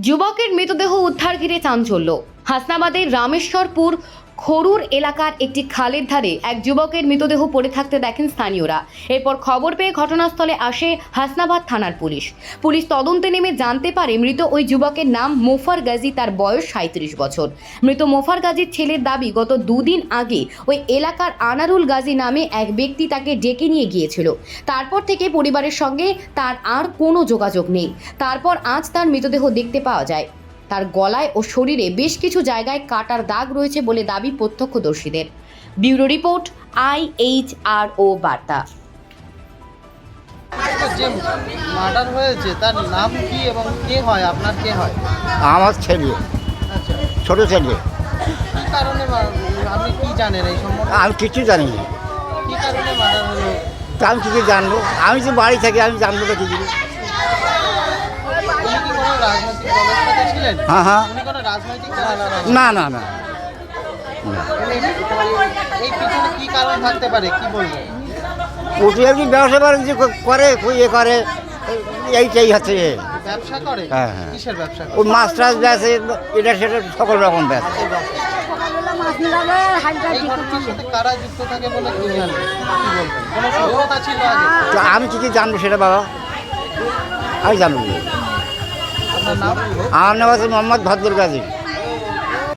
যুবকের মৃতদেহ উদ্ধার ঘিরে চাঞ্চল্য। হাসনাবাদের রামেশ্বরপুর খরুর এলাকার একটি খালের ধারে এক যুবকের মৃতদেহ পড়ে থাকতে দেখেন স্থানীয়রা। এরপর খবর পেয়ে ঘটনাস্থলে আসে হাসনাবাদ থানার পুলিশ। পুলিশ তদন্তে নেমে জানতে পারে মৃত ওই যুবকের নাম মোফার গাজী, তার বয়স সাঁত্রিশ বছর। মৃত মোফার গাজীর ছেলের দাবি, গত দুদিন আগে ওই এলাকার আনারুল গাজী নামে এক ব্যক্তি তাকে ডেকে নিয়ে গিয়েছিল। তারপর থেকে পরিবারের সঙ্গে তার আর কোনো যোগাযোগ নেই। তারপর আজ তার মৃতদেহ দেখতে পাওয়া যায়। তার গলায় ও শরীরে বেশ কিছু জায়গায় কাটার দাগ রয়েছে বলে দাবি প্রত্যক্ষদর্শীদের। Bureau report I H R O বার্তা। যে মার্ডার হয়েছে তার নাম কি এবং কে হয়? আপনার কে হয়? আমার ছেলে। আচ্ছা। ছোট ছেলে। কি কারণে আপনি কি জানেন এই সম্পর্কে? আমি কিছু জানি না। কি কারণে মার্ডার হলো? তা আমি কিছু জানব। আমি তো বাড়ি থাকি আমি জানব না কিছু উনি কি কোনো রাজনৈতিক হ্যাঁ হ্যাঁ। উনি কোনো রাজনৈতিক দলের সাথে- না না। না না। এই পিছনে কি কারণ থাকতে পারে? কি বলবেন? ওটি আর কি ব্যবসা বাণিজ্য করে ইয়ে করে এইটাই হচ্ছে। এ। ব্যবসা করে? হ্যাঁ, হ্যাঁ। মাছ টাছ বেচে এটা সেটা সকল রকম আমি কি কি জানব সেটা বাবা? আমি জানব। না। আপনার নাম আমার নাম আছে মোহাম্মদ ভদ্র গাজী